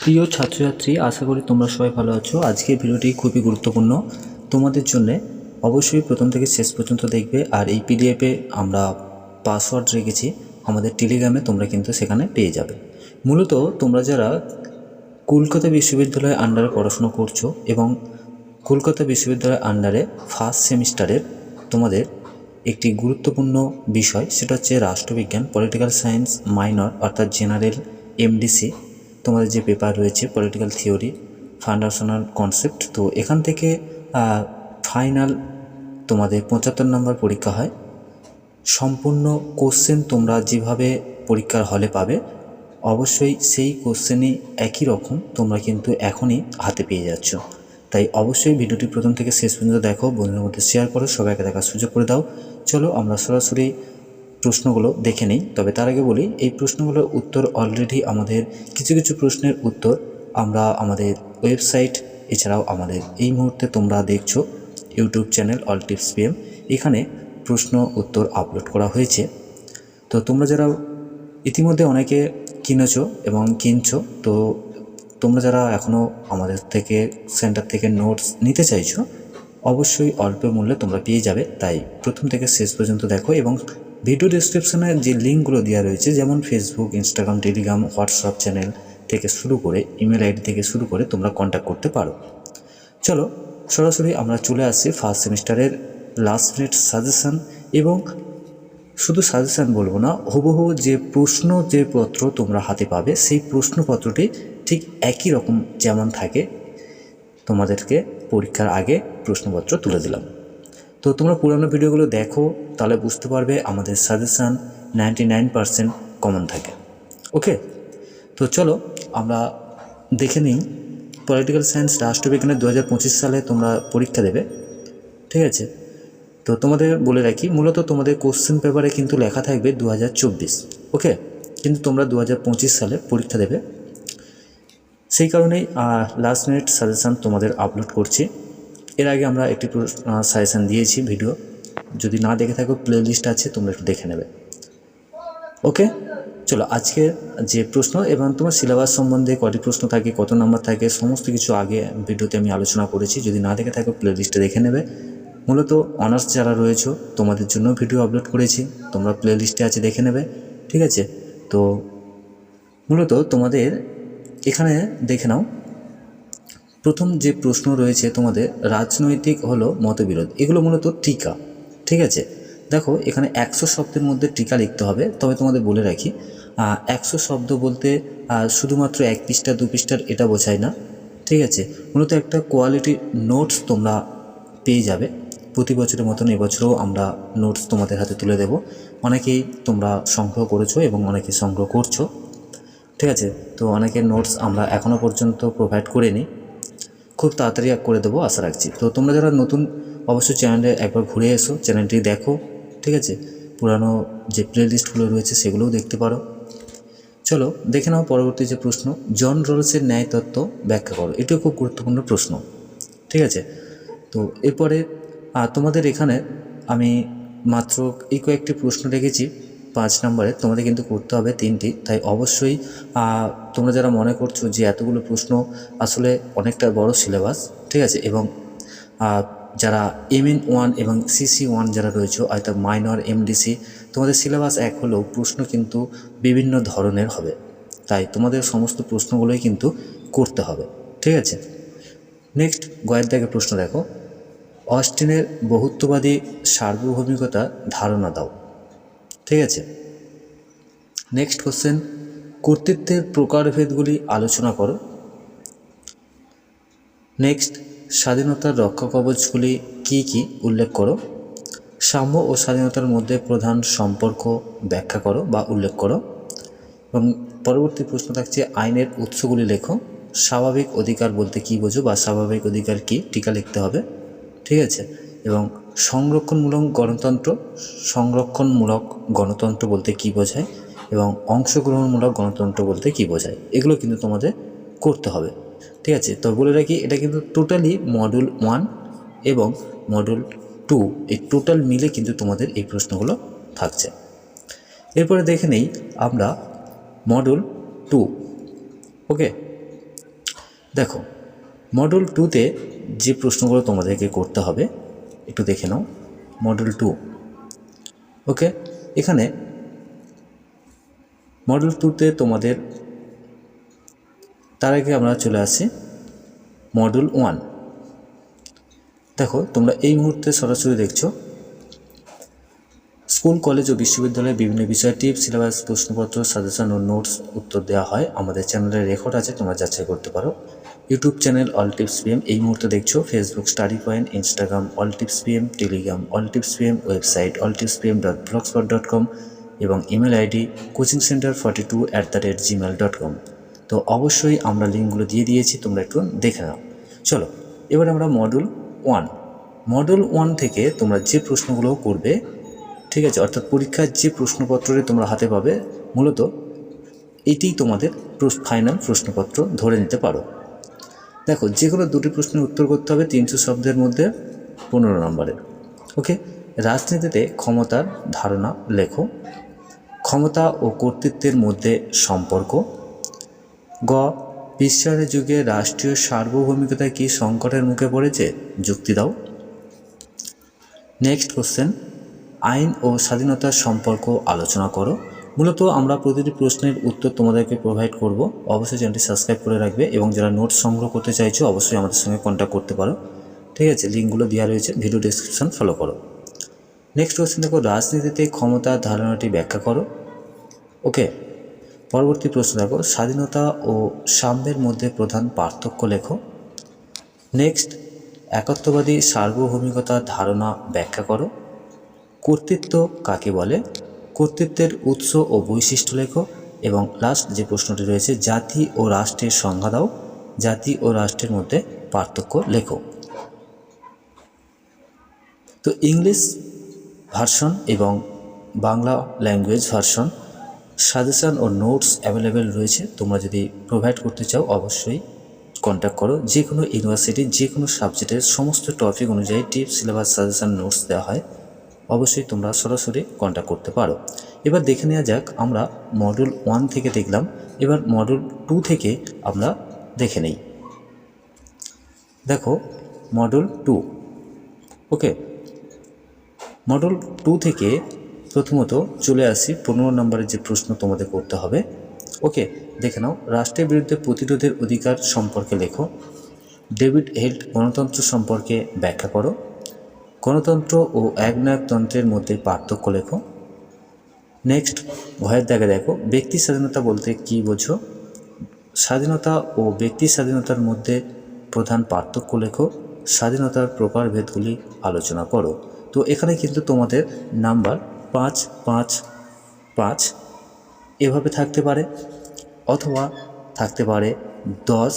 প্রিয় ছাত্রছাত্রী, আশা করি তোমরা সবাই ভালো আছো। আজকের ভিডিওটি খুবই গুরুত্বপূর্ণ। তোমাদের জন্য অবশ্যই প্রথম থেকে শেষ পর্যন্ত দেখবে আর এই পিডিএফে আমরা পাসওয়ার্ড রেখেছি। আমাদের টেলিগ্রামে তোমরা কিন্তু সেখানে পেয়ে যাবে। মূলত তোমরা যারা কলকাতা বিশ্ববিদ্যালয়ের আন্ডারে পড়াশুনো করছ এবং কলকাতা বিশ্ববিদ্যালয়ের আন্ডারে ফার্স্ট সেমিস্টারের তোমাদের একটি গুরুত্বপূর্ণ বিষয়, সেটা হচ্ছে রাষ্ট্রবিজ্ঞান পলিটিক্যাল সায়েন্স মাইনর অর্থাৎ জেনারেল এমডিসি তোমাদের যে পেপার রয়েছে পলিটিক্যাল থিওরি ফাউন্ডেশনাল কনসেপ্ট তো এখান থেকে ফাইনাল তোমাদের পঁচাত্তর নম্বর পরীক্ষা হয়। সম্পূর্ণ কোশ্চেন তোমরা যেভাবে পরীক্ষার হলে পাবে, অবশ্যই সেই কোশ্চেনই একই রকম, তোমরা কিন্তু এখনই হাতে পেয়ে যাচ্ছ। তাই অবশ্যই ভিডিওটি প্রথম থেকে শেষ পর্যন্ত দেখো, বন্ধুদের মধ্যে শেয়ার করো, সবাইকে দেখার সুযোগ করে দাও। চলো আমরা সরাসরি প্রশ্নগুলো দেখে নিই, তবে তার আগে বলি, এই প্রশ্নগুলোর উত্তর অলরেডি আমাদের কিছু কিছু প্রশ্নের উত্তর আমরা আমাদের ওয়েবসাইট এছাড়াও আমাদের এই মুহূর্তে তোমরা দেখছ YouTube channel all tips PM এখানে প্রশ্ন উত্তর আপলোড করা হয়েছে। তো তোমরা যারা ইতিমধ্যে অনেকে কিনেছো এবং কিনছো, তো তোমরা যারা এখনও আমাদের থেকে সেন্টার থেকে নোটস নিতে চাইছো, অবশ্যই অল্প মূল্যে তোমরা পেয়ে যাবে। তাই প্রথম থেকে শেষ পর্যন্ত দেখো এবং ভিডিও ডিসক্রিপশনে যে লিঙ্কগুলো দেওয়া রয়েছে, যেমন Facebook Instagram Telegram WhatsApp channel থেকে শুরু করে ইমেল আইডি থেকে শুরু করে তোমরা কন্ট্যাক্ট করতে পারো। চলো, সরাসরি আমরা চলে আসছি ফার্স্ট সেমিস্টারের লাস্ট মিনিট সাজেশান এবং শুধু সাজেশান বলব না, হুবহু যে প্রশ্ন যে পত্র তোমরা হাতে পাবে, সেই প্রশ্নপত্রটি ঠিক একই রকম যেমন থাকে, তোমাদেরকে পরীক্ষার আগে প্রশ্নপত্র তুলে দিলাম। তো তোমরা পুরানো ভিডিওগুলো দেখো, তাহলে বুঝতে পারবে আমাদের suggestion ninety nine percent common থাকে। ওকে তো চলো, আমরা দেখে নিই পলিটিক্যাল সায়েন্স রাষ্ট্রবিজ্ঞানের দু হাজার সালে তোমরা পরীক্ষা দেবে। ঠিক আছে? তো তোমাদের বলে রাখি, মূলত তোমাদের কোশ্চেন পেপারে কিন্তু লেখা থাকবে দু হাজার চব্বিশ। ওকে কিন্তু তোমরা দু হাজার পঁচিশ সালে পরীক্ষা দেবে। সেই কারণেই লাস্ট মিনিট সাজেশান তোমাদের আপলোড করছি। এর আগে আমরা একটি সাজেশান দিয়েছি ভিডিও যদি না দেখে থাকো প্লে লিস্ট আছে, তোমরা একটু দেখে নেবে। ওকে চলো আজকে যে প্রশ্ন এবং তোমার সিলেবাস সম্বন্ধে কটি প্রশ্ন থাকে, কত নাম্বার থাকে, সমস্ত কিছু আগে ভিডিওতে আমি আলোচনা করেছি। যদি না দেখে থাকো প্লে লিস্টে দেখে নেবে। মূলত অনার্স যারা রয়েছে, তোমাদের জন্য ভিডিও আপলোড করেছি। তোমরা প্লে লিস্টে আছে, দেখে নেবে। ঠিক আছে? তো, মূলত তোমাদের এখানে দেখে নাও। প্রথম যে প্রশ্ন রয়েছে তোমাদের, রাজনৈতিক হলো মতবিরোধ, এগুলো মূলত টিকা, ঠিক আছে? দেখো, এখানে একশো শব্দের মধ্যে টিকা লিখতে হবে, তবে তোমাদের বলে রাখি একশো শব্দ বলতে শুধুমাত্র এক পৃষ্ঠা, দু পৃষ্ঠার এটা বোঝায় না, ঠিক আছে? মূলত একটা কোয়ালিটি নোটস তোমরা পেয়ে যাবে, প্রতি বছরের মতন এবছরও আমরা নোটস তোমাদের হাতে তুলে দেব। অনেকেই তোমরা সংগ্রহ করেছ এবং অনেকেই সংগ্রহ করছ। ঠিক আছে? তো অনেকের নোটস আমরা এখনও পর্যন্ত প্রোভাইড করিনি। খুব তাড়াতাড়ি করে দেবো, আশা রাখছি। তো তোমরা যারা নতুন, অবশ্যই চ্যানেলে একবার ঘুরে এসো চ্যানেলটি দেখো, ঠিক আছে? পুরানো যে প্লে লিস্টগুলো রয়েছে সেগুলোও দেখতে পারো। চলো, দেখে নাও পরবর্তী যে প্রশ্ন, জন রোলসের ন্যায় তত্ত্ব ব্যাখ্যা করো। এটিও খুব গুরুত্বপূর্ণ প্রশ্ন, ঠিক আছে? তো এরপরে তোমাদের এখানে আমি মাত্র এই কয়েকটি প্রশ্ন রেখেছি। পাঁচ নম্বরে তোমাদের কিন্তু করতে হবে তিনটি। তাই অবশ্যই তোমরা যারা মনে করছ যে এতগুলো প্রশ্ন আসলে অনেকটা বড় সিলেবাস, ঠিক আছে? এবং যারা এম এন ওয়ান এবং সিসি ওয়ান যারা রয়েছে অর্থাৎ মাইনর, এমডিসি, তোমাদের সিলেবাস এক হলেও প্রশ্ন কিন্তু বিভিন্ন ধরনের হবে। তাই তোমাদের সমস্ত প্রশ্নগুলোই কিন্তু করতে হবে, ঠিক আছে? নেক্সট, গয়ের দাগে প্রশ্ন দেখো। অস্টিনের বহুত্ববাদী সার্বভৌমিকতা ধারণা দাও। ঠিক আছে। নেক্সট কোশ্চেন কর্তৃত্বের প্রকারভেদগুলি আলোচনা করো। নেক্সট স্বাধীনতার রক্ষা কবচগুলি কী কী উল্লেখ করো। সাম্য ও স্বাধীনতার মধ্যে প্রধান সম্পর্ক ব্যাখ্যা করো বা উল্লেখ করো। এবং পরবর্তী প্রশ্ন থাকছে, আইনের উৎসগুলি লেখো। স্বাভাবিক অধিকার বলতে কী বোঝো বা স্বাভাবিক অধিকার কী? টিকা লিখতে হবে। ঠিক আছে? এবং সংরক্ষণমূলক গণতন্ত্র সংরক্ষণমূলক গণতন্ত্র বলতে কী বোঝায় এবং অংশগ্রহণমূলক গণতন্ত্র বলতে কী বোঝায়, এগুলো কিন্তু তোমাদের করতে হবে। ঠিক আছে? তো বলে রাখি, এটা কিন্তু টোটালি মডুল ওয়ান এবং মডুল টু এই টোটাল মিলে কিন্তু তোমাদের এই প্রশ্নগুলো থাকছে। এরপরে দেখে নেই আমরা মডুল টু ওকে? দেখো মডুল টুতে যে প্রশ্নগুলো তোমাদেরকে করতে হবে একটু দেখে নাও মডেল টু ওকে এখানে মডেল টুতে তোমাদের, তার আগে আমরা চলে আসি মডেল ওয়ান দেখো, তোমরা এই মুহূর্তে সরাসরি দেখছ স্কুল কলেজ ও বিশ্ববিদ্যালয়ে বিভিন্ন বিষয়ে টিপ সিলেবাস প্রশ্নপত্র সাজেশন ও নোটস উত্তর দেওয়া হয়। আমাদের চ্যানেলের রেকর্ড আছে, তোমরা যাচাই করতে পারো। YouTube channel all tips PM, এই মুহূর্তে দেখছ Facebook study point Instagram all tips PM Telegram all tips PM website all tips PM dot Blogspot dot com এবং email ID coaching centre forty two at the rate Gmail dot com তো অবশ্যই আমরা লিঙ্কগুলো দিয়ে দিয়েছি, তোমরা একটু দেখে নাও। চলো, এবার আমরা মডুল ওয়ান মডেল ওয়ান থেকে তোমরা যে প্রশ্নগুলো করবে, ঠিক আছে, অর্থাৎ পরীক্ষার যে প্রশ্নপত্রটি তোমরা হাতে পাবে, মূলত এটি তোমাদের ফাইনাল প্রশ্নপত্র ধরে নিতে পারো। দেখো, যে কোনো দুটি প্রশ্নের উত্তর করতে হবে তিনশো শব্দের মধ্যে পনেরো নম্বরের ওকে রাজনীতিতে ক্ষমতার ধারণা লেখো। ক্ষমতা ও কর্তৃত্বের মধ্যে সম্পর্ক। গ বিশ্বায়নের যুগে রাষ্ট্রীয় সার্বভৌমিকতা কি সংকটের মুখে পড়েছে? যুক্তি দাও। নেক্সট কোশ্চেন আইন ও স্বাধীনতার সম্পর্ক আলোচনা করো। মূলত আমরা প্রতিটি প্রশ্নের উত্তর তোমাদেরকে প্রোভাইড করব। অবশ্যই চ্যানেলটি সাবস্ক্রাইব করে রাখবে এবং যারা নোটস সংগ্রহ করতে চাইছো, অবশ্যই আমাদের সঙ্গে কন্ট্যাক্ট করতে পারো। ঠিক আছে লিঙ্কগুলো দেওয়া রয়েছে ভিডিও ডেসক্রিপশন ফলো করো। নেক্সট কোশ্চেন দেখো, রাজনীতিতে ক্ষমতার ধারণাটি ব্যাখ্যা করো। ওকে পরবর্তী প্রশ্ন দেখো, স্বাধীনতা ও সাম্যের মধ্যে প্রধান পার্থক্য লেখো। নেক্সট একত্ববাদী সার্বভৌমিকতার ধারণা ব্যাখ্যা করো। কর্তৃত্ব কাকে বলে? কর্তৃত্বের উৎস ও বৈশিষ্ট্য লেখো এবং লাস্ট যে প্রশ্নটি রয়েছে, জাতি ও রাষ্ট্রের সংজ্ঞা দাও। জাতি ও রাষ্ট্রের মধ্যে পার্থক্য লেখো। তো ইংলিশ ভার্সন এবং বাংলা ল্যাঙ্গুয়েজ ভার্সন সাজেশন ও নোটস অ্যাভেলেবেল রয়েছে। তোমরা যদি প্রোভাইড করতে চাও, অবশ্যই কন্ট্যাক্ট করো। যে কোনো ইউনিভার্সিটির যে কোনো সাবজেক্টের সমস্ত টপিক অনুযায়ী টিপস সিলেবাস সাজেশন নোটস দেওয়া হয়। অবশ্যই তোমরা সরাসরি কন্ট্যাক্ট করতে পারো। এবার দেখে নেওয়া যাক, আমরা মডেল ওয়ান থেকে দেখলাম। এবার মডেল টু থেকে আমরা দেখে নেই। দেখো model two okay model two থেকে প্রথমত চলে আসি, পনেরো নম্বরের যে প্রশ্ন তোমাদের করতে হবে। ওকে দেখে নাও, রাষ্ট্রের বিরুদ্ধে প্রতিরোধের অধিকার সম্পর্কে লেখো। ডেভিড হেল্ট গণতন্ত্র সম্পর্কে ব্যাখ্যা করো। গণতন্ত্র ও একনায়কতন্ত্রের মধ্যে পার্থক্য লেখো। নেক্সট ভয়ের দাগে দেখো, ব্যক্তি স্বাধীনতা বলতে কি বোঝো? স্বাধীনতা ও ব্যক্তি স্বাধীনতার মধ্যে প্রধান পার্থক্য লেখো, স্বাধীনতার প্রকারভেদগুলি আলোচনা করো। তো এখানে কিন্তু তোমাদের নাম্বার পাঁচ পাঁচ পাঁচ এভাবে থাকতে পারে অথবা থাকতে পারে দশ,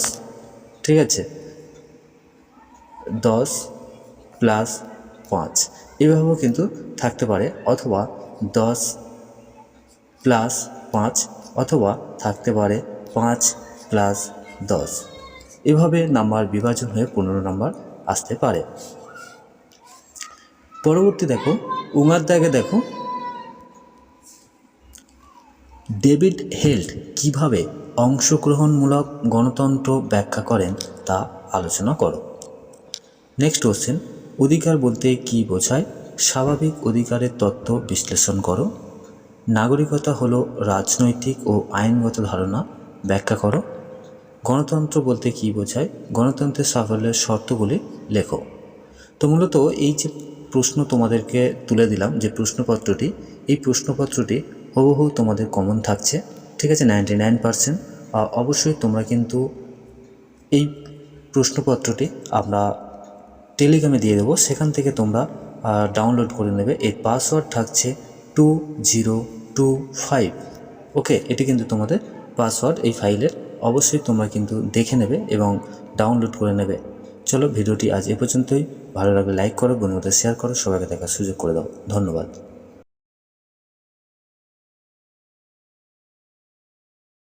ঠিক আছে? দশ প্লাস পাঁচ। এভাবেও কিন্তু থাকতে পারে অথবা দশ প্লাস পাঁচ অথবা থাকতে পারে পাঁচ প্লাস দশ। এভাবে নাম্বার বিভাজন হয়ে পনেরো নাম্বার আসতে পারে। পরবর্তী দেখো, উঙার দাগে দেখো, ডেভিড হেল্ট কীভাবে অংশগ্রহণমূলক গণতন্ত্র ব্যাখ্যা করেন তা আলোচনা করো। নেক্সট কোশ্চেন অধিকার বলতে কি বোঝায়? স্বাভাবিক অধিকারের তত্ত্ব বিশ্লেষণ করো। নাগরিকতা হলো রাজনৈতিক ও আইনগত ধারণা। ব্যাখ্যা করো। গণতন্ত্র বলতে কি বোঝায়? গণতন্ত্রের সাফল্যের শর্তগুলি লেখো। তো মূলত এই যে প্রশ্ন তোমাদেরকে তুলে দিলাম, যে প্রশ্নপত্রটি, এই প্রশ্নপত্রটি হুবহু তোমাদের কমন থাকছে, ঠিক আছে? নাইনটি নাইন পারসেন্ট অবশ্যই তোমরা কিন্তু এই প্রশ্নপত্রটি আমরা টেলিগ্রামে দিয়ে দেবো। সেখান থেকে তোমরা ডাউনলোড করে নেবে। এর পাসওয়ার্ড থাকছে two zero two five okay এটি কিন্তু তোমাদের পাসওয়ার্ড এই ফাইলের অবশ্যই তোমরা কিন্তু দেখে নেবে এবং ডাউনলোড করে নেবে। চলো, ভিডিওটি আজ এ পর্যন্তই। ভালো লাগলে লাইক করো, বন্ধুদের শেয়ার করো, সবাইকে দেখার সুযোগ করে দাও। ধন্যবাদ।